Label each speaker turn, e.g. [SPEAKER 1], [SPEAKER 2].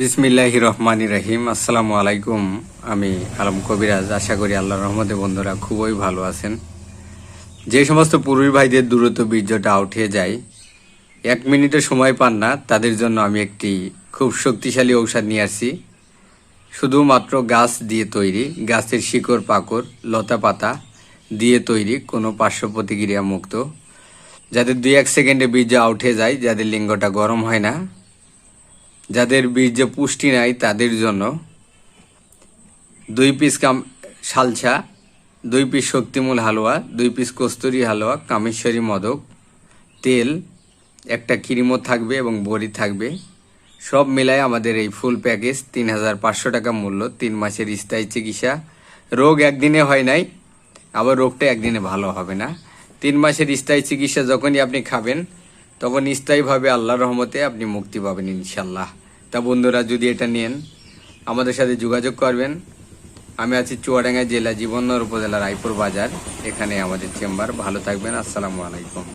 [SPEAKER 1] বিসমিল্লাহ রহমান রহিম আসসালামু আলাইকুম। আমি আলম কবিরাজ। আশা করি আল্লাহ রহমতে বন্ধুরা খুবই ভালো আছেন। যে সমস্ত পুরুষ ভাইদের দ্রুত বীর্যটা উঠে যায়, এক মিনিটে সময় পান না, তাদের জন্য আমি একটি খুব শক্তিশালী ঔষধ নিয়ে আসছি। শুধুমাত্র গাছ দিয়ে তৈরি, গাছের শিকড়, পাকড়, লতা পাতা দিয়ে তৈরি, কোনো পার্শ্ব প্রতিক্রিয়া মুক্ত। যাদের দুই এক সেকেন্ডে বীর্য উঠে যায়, যাদের লিঙ্গটা গরম হয় না যাদের বীর্যে পুষ্টি নাই তাদের জন্য দুই পিস কাম সালসা দুই পিস শক্তিমূল হালুয়া, দুই পিস কস্তুরি হালুয়া, কামেশ্বরী মদক, তেল, একটা ক্রিমও থাকবে এবং বড়ি থাকবে। সব মিলায় আমাদের এই ফুল প্যাকেজ তিন হাজার পাঁচশো টাকা মূল্য, তিন মাসের স্থায়ী চিকিৎসা। রোগ একদিনে হয় নাই, আবার রোগটা একদিনে ভালো হবে না। তিন মাসের স্থায়ী চিকিৎসা যখনই আপনি খাবেন তখন স্থায়ীভাবে আল্লাহর রহমতে আপনি মুক্তি পাবেন ইনশাল্লাহ তা বন্ধুরা, যদি এটা নেন, আমাদের সাথে যোগাযোগ করবেন। আমি আছি চুয়াডাঙ্গা জেলা জীবননগর উপজেলা রায়পুর বাজার, এখানে আমাদের চেম্বার। ভালো থাকবেন, আসসালামু আলাইকুম।